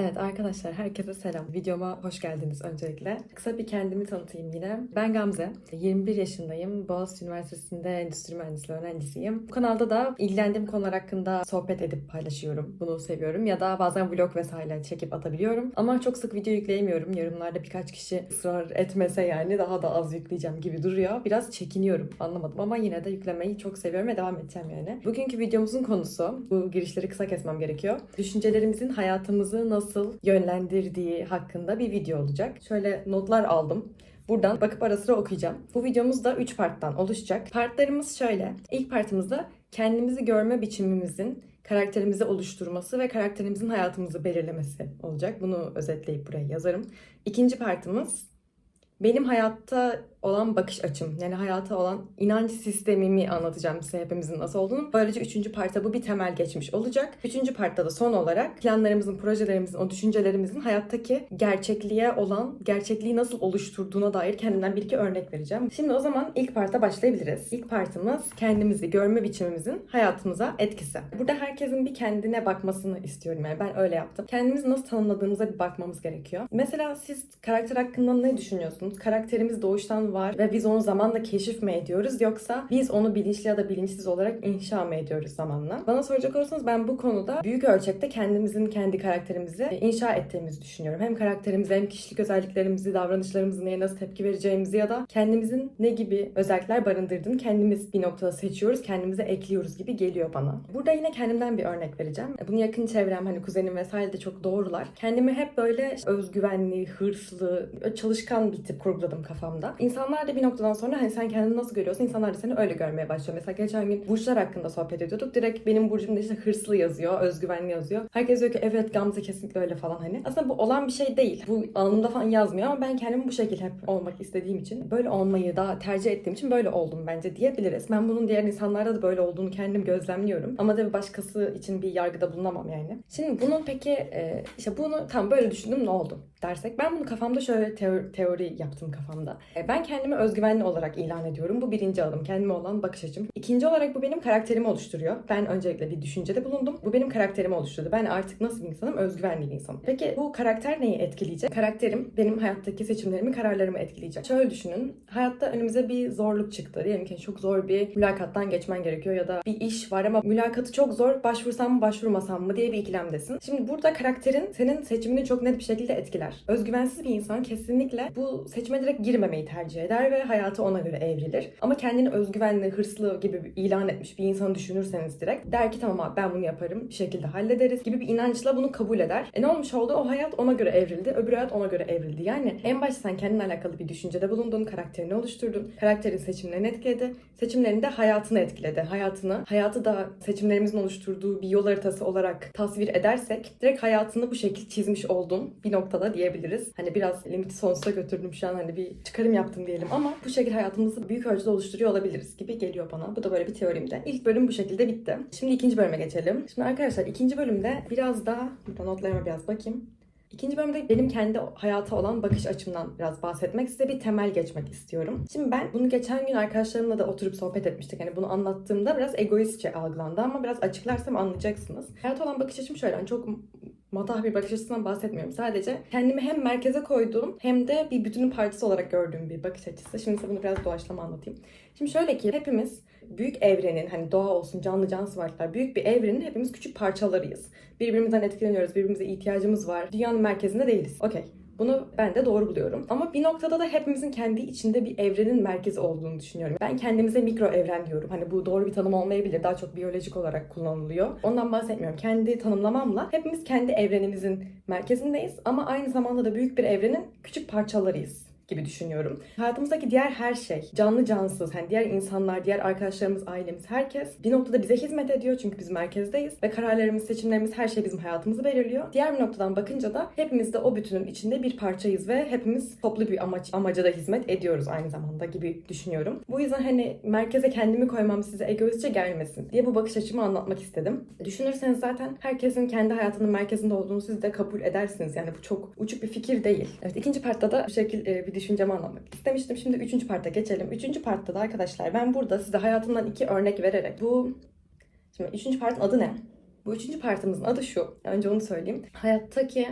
Evet arkadaşlar herkese selam. Videoma hoş geldiniz öncelikle. Kısa bir kendimi tanıtayım yine. Ben Gamze. 21 yaşındayım. Boğaziçi Üniversitesi'nde endüstri mühendisliği öğrencisiyim. Bu kanalda da ilgilendiğim konular hakkında sohbet edip paylaşıyorum. Bunu seviyorum. Ya da bazen vlog vesaire çekip atabiliyorum. Ama çok sık video yükleyemiyorum. Yorumlarda birkaç kişi ısrar etmese yani daha da az yükleyeceğim gibi duruyor. Biraz çekiniyorum. Anlamadım ama yine de yüklemeyi çok seviyorum ve devam edeceğim yani. Bugünkü videomuzun konusu, bu girişleri kısa kesmem gerekiyor. Düşüncelerimizin hayatımızı nasıl yönlendirdiği hakkında bir video olacak. Şöyle notlar aldım. Buradan bakıp ara sıra okuyacağım. Bu videomuz da 3 parttan oluşacak. Partlarımız şöyle. İlk partımızda kendimizi görme biçimimizin karakterimizi oluşturması ve karakterimizin hayatımızı belirlemesi olacak. Bunu özetleyip buraya yazarım. İkinci partımız benim hayatta olan bakış açım, yani hayata olan inanç sistemimi anlatacağım size hepimizin nasıl olduğunu. Böylece üçüncü partta bu bir temel geçmiş olacak. Üçüncü partta da son olarak planlarımızın, projelerimizin, o düşüncelerimizin hayattaki gerçekliğe olan, gerçekliği nasıl oluşturduğuna dair kendimden bir iki örnek vereceğim. Şimdi o zaman ilk parta başlayabiliriz. İlk partımız kendimizi görme biçimimizin hayatımıza etkisi. Burada herkesin bir kendine bakmasını istiyorum yani ben öyle yaptım. Kendimizi nasıl tanımladığımıza bir bakmamız gerekiyor. Mesela siz karakter hakkında ne düşünüyorsunuz? Karakterimiz doğuştan var ve biz onu zamanla keşif mi ediyoruz yoksa biz onu bilinçli ya da bilinçsiz olarak inşa mı ediyoruz zamanla? Bana soracak olursanız ben bu konuda büyük ölçekte kendimizin kendi karakterimizi inşa ettiğimizi düşünüyorum. Hem karakterimizi hem kişilik özelliklerimizi, davranışlarımızı neye nasıl tepki vereceğimizi ya da kendimizin ne gibi özellikler barındırdığını kendimiz bir noktada seçiyoruz, kendimize ekliyoruz gibi geliyor bana. Burada yine kendimden bir örnek vereceğim. Bunu yakın çevrem hani kuzenim vesaire de çok doğrular. Kendimi hep böyle özgüvenli, hırslı, çalışkan bir tip kurguladım kafamda. İnsanlar da bir noktadan sonra hani sen kendini nasıl görüyorsun insanlar da seni öyle görmeye başlıyor. Mesela geçen gün burçlar hakkında sohbet ediyorduk. Direkt benim burcumda işte hırslı yazıyor, özgüvenli yazıyor. Herkes diyor ki evet Gamze kesinlikle öyle falan hani. Aslında bu olan bir şey değil. Bu anımda falan yazmıyor ama ben kendimi bu şekilde hep olmak istediğim için böyle olmayı daha tercih ettiğim için böyle oldum bence diyebiliriz. Ben bunun diğer insanlarda da böyle olduğunu kendim gözlemliyorum. Ama tabii başkası için bir yargıda bulunamam yani. Şimdi bunun peki e, işte bunu tam böyle düşündüm ne oldu dersek ben bunu kafamda şöyle teo- teori yaptım kafamda. E, ben kendimi özgüvenli olarak ilan ediyorum. Bu birinci adım. Kendime olan bakış açım. İkinci olarak bu benim karakterimi oluşturuyor. Ben öncelikle bir düşüncede bulundum. Bu benim karakterimi oluşturdu. Ben artık nasıl bir insanım? Özgüvenli bir insanım. Peki bu karakter neyi etkileyecek? Karakterim benim hayattaki seçimlerimi, kararlarımı etkileyecek. Şöyle düşünün. Hayatta önümüze bir zorluk çıktı. Diyelim ki çok zor bir mülakattan geçmen gerekiyor ya da bir iş var ama mülakatı çok zor. Başvursam mı başvurmasam mı diye bir ikilemdesin. Şimdi burada karakterin senin seçimini çok net bir şekilde etkiler. Özgüvensiz bir insan kesinlikle bu seçime direkt girmemeyi tercih eder ve hayatı ona göre evrilir. Ama kendini özgüvenli, hırslı gibi ilan etmiş bir insanı düşünürseniz direkt der ki tamam abi ben bunu yaparım bir şekilde hallederiz gibi bir inançla bunu kabul eder. E ne olmuş oldu? O hayat ona göre evrildi. Öbür hayat ona göre evrildi. Yani en başta sen kendinle alakalı bir düşüncede bulundun, karakterini oluşturdun. Karakterin seçimlerini etkiledi. Seçimlerini de hayatını etkiledi. Hayatını, hayatı da seçimlerimizin oluşturduğu bir yol haritası olarak tasvir edersek direkt hayatını bu şekil çizmiş oldun bir noktada diyebiliriz. Hani biraz limiti sonsuza götürdüm şu an hani bir çıkarım yaptım diyelim ama bu şekilde hayatımızı büyük ölçüde oluşturuyor olabiliriz gibi geliyor bana. Bu da böyle bir teorimde. İlk bölüm bu şekilde bitti. Şimdi ikinci bölüme geçelim. Şimdi arkadaşlar ikinci bölümde biraz daha burada notlarıma biraz bakayım. İkinci bölümde benim kendi hayata olan bakış açımdan biraz bahsetmek, size bir temel geçmek istiyorum. Şimdi ben bunu geçen gün arkadaşlarımla da oturup sohbet etmiştik. Hani bunu anlattığımda biraz egoistçe algılandı ama biraz açıklarsam anlayacaksınız. Hayata olan bakış açım şöyle, hani çok matah bir bakış açısından bahsetmiyorum. Sadece kendimi hem merkeze koyduğum hem de bir bütünün parçası olarak gördüğüm bir bakış açısı. Şimdi size bunu biraz doğaçlama anlatayım. Şimdi şöyle ki hepimiz büyük evrenin hani doğa olsun canlı cansız varlıklar büyük bir evrenin hepimiz küçük parçalarıyız. Birbirimizden etkileniyoruz, birbirimize ihtiyacımız var. Dünyanın merkezinde değiliz. Okey. Bunu ben de doğru buluyorum. Ama bir noktada da hepimizin kendi içinde bir evrenin merkezi olduğunu düşünüyorum. Ben kendimize mikro evren diyorum. Hani bu doğru bir tanım olmayabilir. Daha çok biyolojik olarak kullanılıyor. Ondan bahsetmiyorum. Kendi tanımlamamla hepimiz kendi evrenimizin merkezindeyiz. Ama aynı zamanda da büyük bir evrenin küçük parçalarıyız gibi düşünüyorum. Hayatımızdaki diğer her şey, canlı cansız, hani diğer insanlar, diğer arkadaşlarımız, ailemiz, herkes bir noktada bize hizmet ediyor çünkü biz merkezdeyiz ve kararlarımız, seçimlerimiz, her şey bizim hayatımızı belirliyor. Diğer bir noktadan bakınca da hepimiz de o bütünün içinde bir parçayız ve hepimiz toplu bir amaç amaca da hizmet ediyoruz aynı zamanda gibi düşünüyorum. Bu yüzden hani merkeze kendimi koymam size egoistçe gelmesin diye bu bakış açımı anlatmak istedim. Düşünürseniz zaten herkesin kendi hayatının merkezinde olduğunu siz de kabul edersiniz. Yani bu çok uçuk bir fikir değil. Evet ikinci partta da bu şekilde bir düşüncemi anlatmak istemiştim. Şimdi üçüncü parta geçelim. Üçüncü partta da arkadaşlar ben burada size hayatımdan iki örnek vererek bu... Şimdi üçüncü partın adı ne? Bu üçüncü partımızın adı şu. Önce onu söyleyeyim. Hayattaki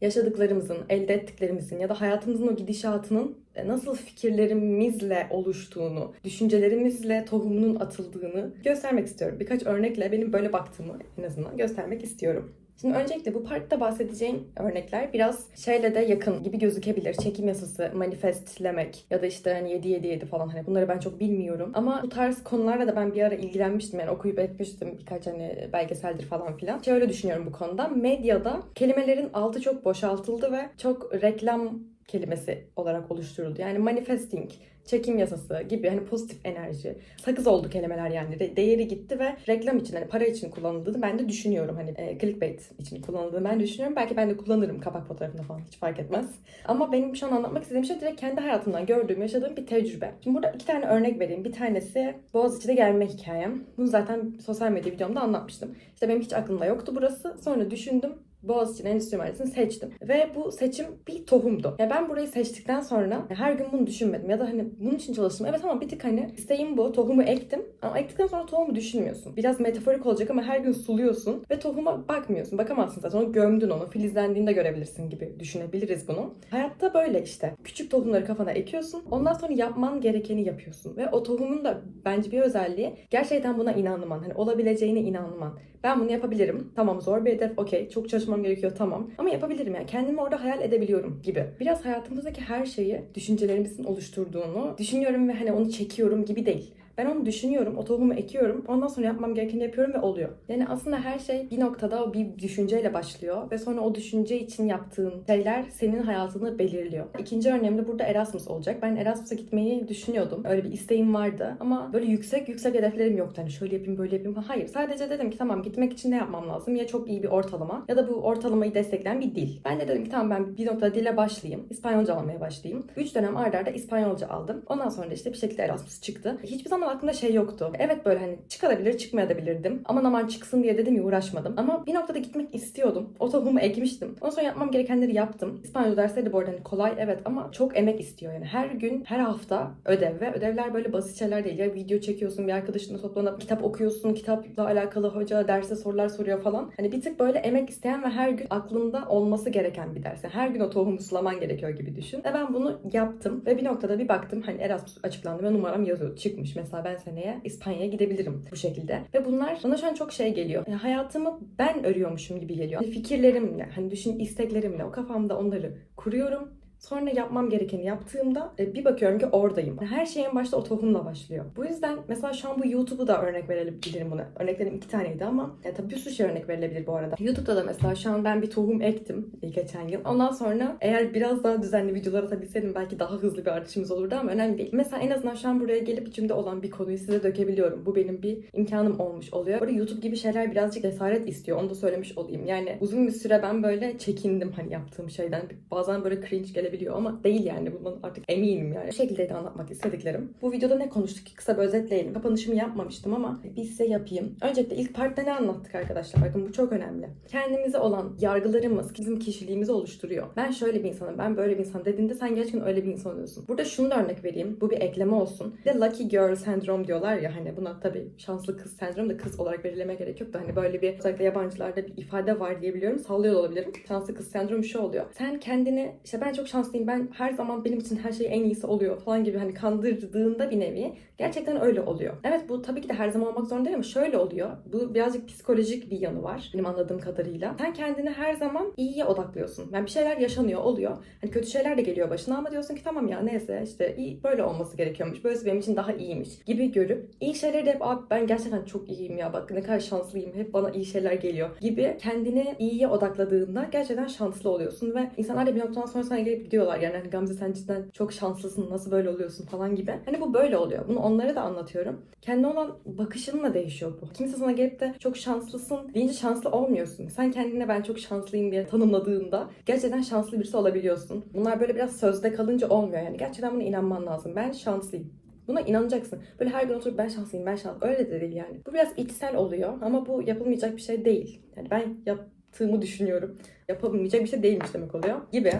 yaşadıklarımızın, elde ettiklerimizin ya da hayatımızın o gidişatının e, nasıl fikirlerimizle oluştuğunu, düşüncelerimizle tohumunun atıldığını göstermek istiyorum. Birkaç örnekle benim böyle baktığımı en azından göstermek istiyorum. Şimdi öncelikle bu parkta bahsedeceğim örnekler biraz şeyle de yakın gibi gözükebilir. Çekim yasası, manifestlemek ya da işte hani 7 7 7 falan hani bunları ben çok bilmiyorum. Ama bu tarz konularla da ben bir ara ilgilenmiştim yani okuyup etmiştim birkaç hani belgeseldir falan filan. Şöyle düşünüyorum bu konuda. Medyada kelimelerin altı çok boşaltıldı ve çok reklam kelimesi olarak oluşturuldu. Yani manifesting, çekim yasası gibi hani pozitif enerji. Sakız oldu kelimeler yani. De- değeri gitti ve reklam için hani para için kullanıldığını ben de düşünüyorum. Hani e, clickbait için kullanıldığını ben düşünüyorum. Belki ben de kullanırım kapak fotoğrafında falan hiç fark etmez. Ama benim şu an anlatmak istediğim şey direkt kendi hayatımdan gördüğüm, yaşadığım bir tecrübe. Şimdi burada iki tane örnek vereyim. Bir tanesi Boğaziçi'de gelme hikayem. Bunu zaten sosyal medya videomda anlatmıştım. İşte benim hiç aklımda yoktu burası. Sonra düşündüm Boğaziçi Endüstri Mühendisliğini seçtim. Ve bu seçim bir tohumdu. Ya ben burayı seçtikten sonra her gün bunu düşünmedim. Ya da hani bunun için çalıştım. Evet ama bir tık hani isteğim bu. Tohumu ektim. Ama ektikten sonra tohumu düşünmüyorsun. Biraz metaforik olacak ama her gün suluyorsun. Ve tohuma bakmıyorsun. Bakamazsın zaten. Onu gömdün onu. Filizlendiğinde görebilirsin gibi düşünebiliriz bunu. Hayatta böyle işte. Küçük tohumları kafana ekiyorsun. Ondan sonra yapman gerekeni yapıyorsun. Ve o tohumun da bence bir özelliği gerçekten buna inanman. Hani olabileceğine inanman. Ben bunu yapabilirim. Tamam zor bir hedef. Okey. Çok çalışmam gerekiyor. Tamam. Ama yapabilirim yani. Kendimi orada hayal edebiliyorum gibi. Biraz hayatımızdaki her şeyi düşüncelerimizin oluşturduğunu düşünüyorum ve hani onu çekiyorum gibi değil. Ben onu düşünüyorum, o tohumu ekiyorum. Ondan sonra yapmam gerekeni yapıyorum ve oluyor. Yani aslında her şey bir noktada bir düşünceyle başlıyor ve sonra o düşünce için yaptığın şeyler senin hayatını belirliyor. İkinci örneğim burada Erasmus olacak. Ben Erasmus'a gitmeyi düşünüyordum. Öyle bir isteğim vardı ama böyle yüksek yüksek hedeflerim yoktu. Hani şöyle yapayım, böyle yapayım falan. Hayır. Sadece dedim ki tamam gitmek için ne yapmam lazım? Ya çok iyi bir ortalama ya da bu ortalamayı destekleyen bir dil. Ben de dedim ki tamam ben bir noktada dile başlayayım. İspanyolca almaya başlayayım. 3 dönem arda arda İspanyolca aldım. Ondan sonra işte bir şekilde Erasmus çıktı. Hiçbir zaman aklımda şey yoktu. Evet böyle hani çıkabilir çıkmayabilirdim. Aman aman çıksın diye dedim ya uğraşmadım. Ama bir noktada gitmek istiyordum. O tohumu ekmiştim. Ondan sonra yapmam gerekenleri yaptım. İspanyolca dersleri de bu arada hani kolay evet ama çok emek istiyor yani. Her gün, her hafta ödev ve ödevler böyle basit şeyler değil. Ya video çekiyorsun, bir arkadaşınla toplanıp kitap okuyorsun, kitapla alakalı hoca derse sorular soruyor falan. Hani bir tık böyle emek isteyen ve her gün aklında olması gereken bir ders. Yani her gün o tohumu sulaman gerekiyor gibi düşün. Ve ben bunu yaptım ve bir noktada bir baktım hani Erasmus açıklandı ve numaram yazıyor çıkmış. Mesela ben seneye İspanya'ya gidebilirim bu şekilde. Ve bunlar bana şu an çok şey geliyor. Yani hayatımı ben örüyormuşum gibi geliyor. Fikirlerimle, hani düşün isteklerimle o kafamda onları kuruyorum. Sonra yapmam gerekeni yaptığımda e, bir bakıyorum ki oradayım. Her şey en başta o tohumla başlıyor. Bu yüzden mesela şu an bu YouTube'u da örnek verebilirim buna. Örneklerim iki taneydi ama ya tabii bir sürü şey örnek verilebilir bu arada. YouTube'da da mesela şu an ben bir tohum ektim e, geçen yıl. Ondan sonra eğer biraz daha düzenli videolar atabilseydim belki daha hızlı bir artışımız olurdu ama önemli değil. Mesela en azından şu an buraya gelip içimde olan bir konuyu size dökebiliyorum. Bu benim bir imkanım olmuş oluyor. Burada YouTube gibi şeyler birazcık cesaret istiyor. Onu da söylemiş olayım. Yani uzun bir süre ben böyle çekindim hani yaptığım şeyden. Bazen böyle cringe gelebiliyor ama değil yani bundan artık eminim yani. Bu şekilde de anlatmak istediklerim. Bu videoda ne konuştuk ki kısa bir özetleyelim. Kapanışımı yapmamıştım ama bir size yapayım. Öncelikle ilk partta ne anlattık arkadaşlar? Bakın bu çok önemli. Kendimize olan yargılarımız bizim kişiliğimizi oluşturuyor. Ben şöyle bir insanım, ben böyle bir insan dediğinde sen gerçekten öyle bir insan oluyorsun. Burada şunu da örnek vereyim. Bu bir ekleme olsun. Bir de lucky girl sendrom diyorlar ya hani buna tabii şanslı kız sendrom da kız olarak belirleme gerek yok da hani böyle bir özellikle yabancılarda bir ifade var diyebiliyorum. Sallıyor da olabilirim. Şanslı kız sendromu şu oluyor. Sen kendini işte ben çok şanslıyım ben her zaman benim için her şey en iyisi oluyor falan gibi hani kandırdığında bir nevi gerçekten öyle oluyor. Evet bu tabii ki de her zaman olmak zorunda değil ama şöyle oluyor. Bu birazcık psikolojik bir yanı var benim anladığım kadarıyla. Sen kendini her zaman iyiye odaklıyorsun. Yani bir şeyler yaşanıyor, oluyor. Hani kötü şeyler de geliyor başına ama diyorsun ki tamam ya neyse işte iyi böyle olması gerekiyormuş. Böylesi benim için daha iyiymiş gibi görüp iyi şeyleri de hep abi ben gerçekten çok iyiyim ya bak ne kadar şanslıyım. Hep bana iyi şeyler geliyor gibi kendini iyiye odakladığında gerçekten şanslı oluyorsun ve insanlar da bir noktadan sonra sana gelip gidiyorlar. Yani hani Gamze sen cidden çok şanslısın nasıl böyle oluyorsun falan gibi. Hani bu böyle oluyor. Bunu onlara da anlatıyorum. Kendine olan bakışınla değişiyor bu. Kimse sana gelip de çok şanslısın deyince şanslı olmuyorsun. Sen kendine ben çok şanslıyım diye tanımladığında gerçekten şanslı birisi olabiliyorsun. Bunlar böyle biraz sözde kalınca olmuyor yani. Gerçekten buna inanman lazım. Ben şanslıyım. Buna inanacaksın. Böyle her gün oturup ben şanslıyım, ben şanslıyım. Öyle de değil yani. Bu biraz içsel oluyor ama bu yapılmayacak bir şey değil. Yani ben yaptığımı düşünüyorum. Yapabilmeyecek bir şey değilmiş demek oluyor gibi.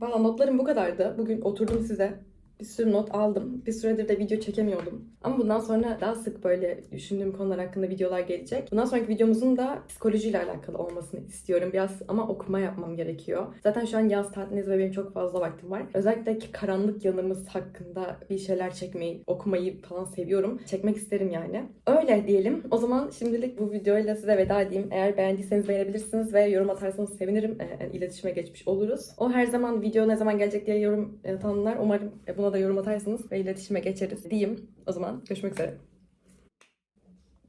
Valla notlarım bu kadardı. Bugün oturdum size Bir sürü not aldım. Bir süredir de video çekemiyordum. Ama bundan sonra daha sık böyle düşündüğüm konular hakkında videolar gelecek. Bundan sonraki videomuzun da psikolojiyle alakalı olmasını istiyorum. Biraz ama okuma yapmam gerekiyor. Zaten şu an yaz tatilindeyiz ve benim çok fazla vaktim var. Özellikle ki karanlık yanımız hakkında bir şeyler çekmeyi, okumayı falan seviyorum. Çekmek isterim yani. Öyle diyelim. O zaman şimdilik bu videoyla size veda edeyim. Eğer beğendiyseniz beğenebilirsiniz ve yorum atarsanız sevinirim. Ee, iletişime geçmiş oluruz. O her zaman video ne zaman gelecek diye yorum atanlar umarım buna da yorum atarsınız ve iletişime geçeriz diyeyim. O zaman görüşmek üzere.